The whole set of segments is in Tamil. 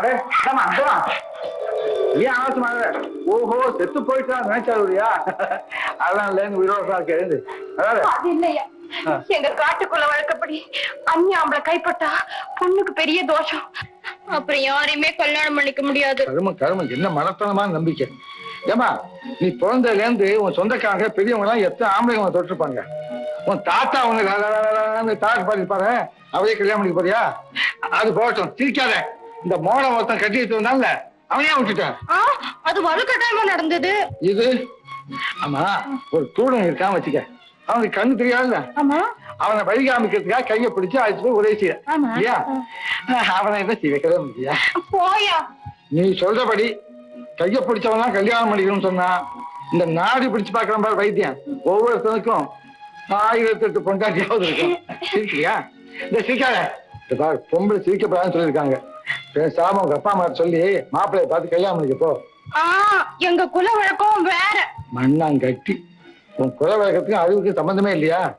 இந்தாம்மா, இந்தாம்மா. ஏன் அவசரமாக ஓஹோ செத்து போயிட்டா நினைச்சாருயா அதெல்லாம் இல்லை எங்க உயிரோட எழுந்து அதாவது இல்லையா. எங்க காட்டுக்குள்ள வழக்கப்படி அந்நியாம்பளை கைப்பட்டா பொண்ணுக்கு பெரிய தோஷம். அப்புறம் யாரையுமே கல்யாணம் பண்ணிக்க முடியாது. கரும கரும என்ன மனத்தனமான நம்பிக்கை. ஏமா நீ பிறந்ததுல இருந்து உன் சொந்தக்காரங்க பெரியவங்க எல்லாம் எத்தனை ஆம்பளைங்க உன்னை தொட்டிருப்பாங்க உன் தாத்தா உனக்கு தாக்கு பாடிப்பாரு அவரே கல்யாணம் பண்ணிக்க போறியா? அது போகட்டும் சிரிக்காத. இந்த மோடம் ஒருத்தன் கட்டி வச்சு வந்தான்ல அவனையே விட்டுட்டான். அது வலுக்கட்டாயமா நடந்தது? இது? ஆமா ஒரு தூடன் இருக்கான் வச்சுக்க. அவனுக்கு கண்ணு தெரியாதுல்ல. ஆமா. அவனை வழி காமிக்கிறதுக்காக கையை பிடிச்சு அழைச்சு போய் உதவி செய்ய. இல்லையா? அவனை என்ன செய்ய வைக்கவே முடியா? போயா. நீ சொல்றபடி கைய பிடிச்சவன் கல்யாணம் பண்ணிக்கணும்னு சொன்னா இந்த நாடு பிடிச்சு பாக்குற பாரு வைத்தியம் ஒவ்வொருத்தனுக்கும் ஆயிரத்தி எட்டு பொண்டாட்டியாவது இருக்கும். சிரிக்கிறியா? இந்த சிரிக்காத. பாரு பொம்பளை சிரிக்கப்படாதுன்னு சொல்லியிருக்காங்க. பேசாம உங்க அப்பா அம்மா சொல்லி மாப்பிள்ளைய பார்த்து கல்யாணம் போ. ஆ எங்க குல வழக்கம் வேற. மண்ணாங்கட்டி. உன் குல வழக்கத்துக்கும் அறிவுக்கு சம்பந்தமே இல்லையா?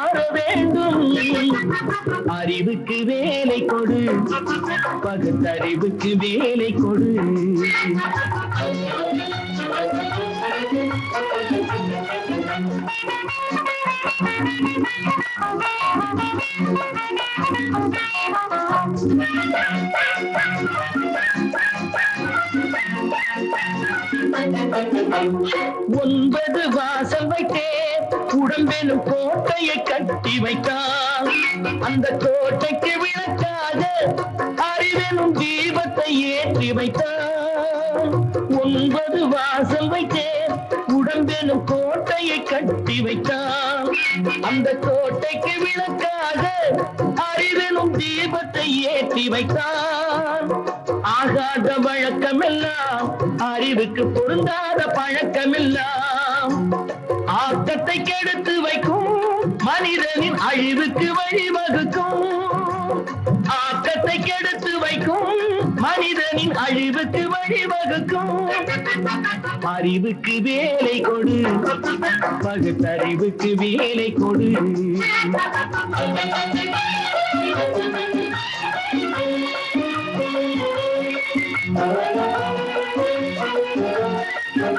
வேண்டும். அறிவுக்கு வேலை கொடு. பகுத்தறிவுக்கு வேலை கொடு. ஒன்பது வாசல் வைத்தே. உடம்பெனும் கோட்டையை கட்டி வைத்தான் அந்த கோட்டைக்கு விளக்காக அறிவெனும் தீபத்தை ஏற்றி வைத்தான் ஒன்பது வாசல் வைத்தே உடம்பெனும் கோட்டையை கட்டி வைத்தான் அந்த கோட்டைக்கு விளக்காக அறிவெனும் தீபத்தை ஏற்றி வைத்தான் ஆகாத வழக்கமெல்லாம் அறிவுக்கு பொருந்தாத பழக்கமெல்லாம் ஆக்கத்தை கெடுத்து வைக்கும் மனிதனின் அழிவுக்கு வழிவகுக்கும். ஆக்கத்தை கெடுத்து வைக்கும் மனிதனின் அழிவுக்கு வழிவகுக்கும். அறிவுக்கு வேலை கொடு பகுத்தறிவுக்கு வேலை கொடு.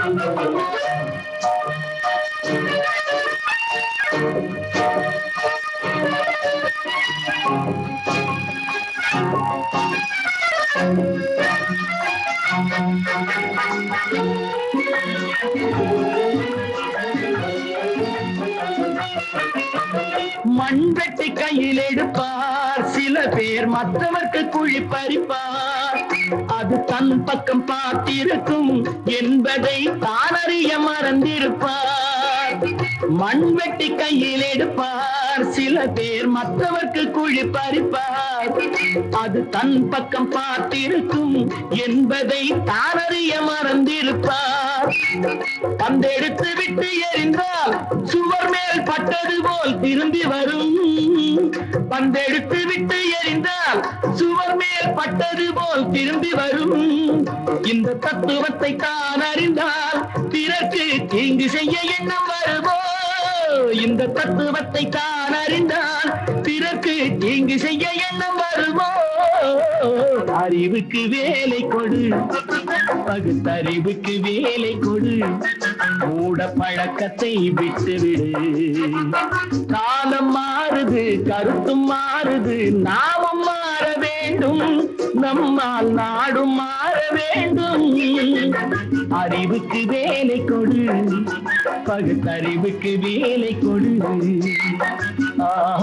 Thank you. மண்வெட்டி கையில் எடுப்பார். சில பேர் மற்றவர்க்கு குழி பறிப்பார். அது தன் பக்கம் பார்த்திருக்கும் என்பதை தானறிய மறந்திருப்பார். மண்வெட்டி கையில் எடுப்பார். சில பேர் மற்றவர்க்கு குழி பறிப்பார் அது தன் பக்கம் பார்த்திருக்கும் என்பதை தானறிய மறந்திருப்பார். பந்தெடுத்து விட்டு எறிந்தால் சுவர் மேல் பட்டது போல் திரும்பி வரும். பந்தெடுத்து விட்டு எறிந்தால் சுவர் மேல் பட்டது போல் திரும்பி வரும். இந்த தத்துவத்தை தான் அறிந்தால் பிறகு தீங்கு செய்ய எண்ணம் வருவோம் இந்த தத்துவத்தை தான் அறிந்தால் பிறகு தீங்கு செய்ய எண்ணம் வருமோ? அறிவுக்கு வேலை கொடு. பகுத்தறிவுக்கு வேலை கொடு. மூட பழக்கத்தை விட்டுவிடு. காலம் மாறுது கருத்தும் மாறுது நாமும் மாற வேண்டும். நம்மால் நாடும் மாற வேண்டும். அறிவுக்கு வேலை கொடு. பகுத்தறிவுக்கு வேலை கொடு. ஆ.